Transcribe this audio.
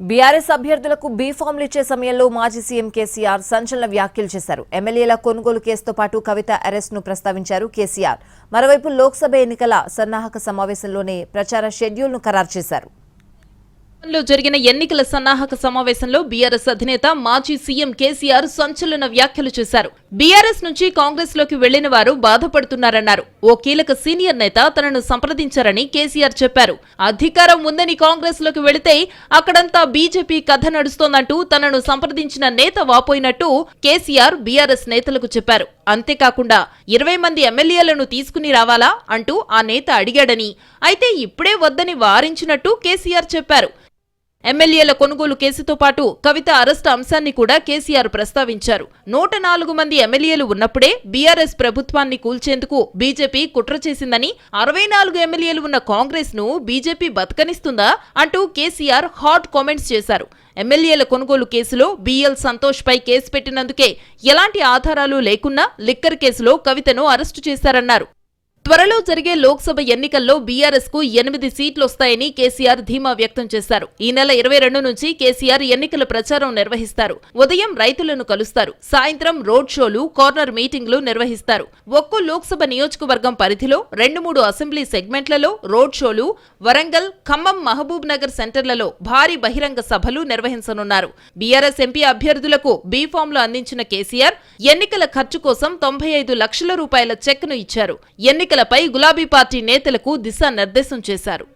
BRS అభ్యర్థులకు B ఫామ్లు ఇచ్చే సమయంలో మాజీ సీఎం కేసీఆర్ సంచలన వ్యాఖ్యలు చేశారు. ఎమ్మెల్యేల కొనుగోలు కేసుతో పాటు కవిత అరెస్ట్ను ప్రస్తావించారు కేసీఆర్. మరోవైపు లోక్సభ ఎన్నికల సన్నాహక సమావేశంలోనే ప్రచార షెడ్యూల్ను ఖరారు చేశారు. లో జరిగిన ఎన్నికల సన్నాహక సమావేశంలో బీఆర్ఎస్ అధినేత మాజీ సీఎం కేసీఆర్ సంచలన వ్యాఖ్యలు చేశారు. బీఆర్ఎస్ నుంచి కాంగ్రెస్లోకి వెళ్ళిన వారు బాధపడుతున్నారన్నారు. ఓ కీలక సీనియర్ నేత తనను సంప్రదించారని కేసీఆర్ చెప్పారు. అధికారం ఉందని కాంగ్రెస్లోకి వెళితే అక్కడంతా బీజేపీ కథ నడుస్తోందంటూ తనను సంప్రదించిన నేత వాపోయినట్టు కేసీఆర్ బీఆర్ఎస్ నేతలకు చెప్పారు. అంతేకాకుండా ఇరవై మంది ఎమ్మెల్యేలను తీసుకుని రావాలా అంటూ ఆ నేత అడిగాడని అయితే ఇప్పుడే వద్దని వారించినట్టు కేసీఆర్ చెప్పారు. ఎమ్మెల్యేల కొనుగోలు కేసుతో పాటు కవిత అరెస్టు అంశాన్ని కూడా కేసీఆర్ ప్రస్తావించారు. నూట నాలుగు మంది ఎమ్మెల్యేలు ఉన్నప్పుడే బీఆర్ఎస్ ప్రభుత్వాన్ని కూల్చేందుకు బీజేపీ కుట్ర చేసిందని అరవై నాలుగు ఎమ్మెల్యేలు ఉన్న కాంగ్రెస్ను బీజేపీ బతకనిస్తుందా అంటూ కేసీఆర్ హాట్ కామెంట్స్ చేశారు. ఎమ్మెల్యేల కొనుగోలు కేసులో బీఎల్ సంతోష్ పై కేసు పెట్టినందుకే ఎలాంటి ఆధారాలు లేకున్నా లిక్కర్ కేసులో కవితను అరెస్టు చేశారన్నారు. త్వరలో జరిగే లోక్సభ ఎన్నికల్లో బీఆర్ఎస్కు ఎనిమిది సీట్లు వస్తాయని కేసీఆర్ ధీమా వ్యక్తం చేశారు. ఈ నెల ఇరవై రెండు నుంచి కేసీఆర్ ఎన్నికల ప్రచారం నిర్వహిస్తారు. ఉదయం రైతులను కలుస్తారు. సాయంత్రం రోడ్ షోలు కార్నర్ మీటింగ్లు నిర్వహిస్తారు. ఒక్కో లోక్సభ నియోజకవర్గం పరిధిలో రెండు మూడు అసెంబ్లీ సెగ్మెంట్లలో రోడ్ షోలు వరంగల్ ఖమ్మం మహబూబ్ నగర్ సెంటర్లలో భారీ బహిరంగ సభలు నిర్వహించనున్నారు. బీఆర్ఎస్ ఎంపీ అభ్యర్థులకు బీ ఫామ్లు అందించిన కేసీఆర్ ఎన్నికల ఖర్చు కోసం తొంభై ఐదు లక్షల రూపాయల చెక్ను ఇచ్చారు. ఎన్నికలపై గులాబీ పార్టీ నేతలకు దిశానిర్దేశం చేశారు.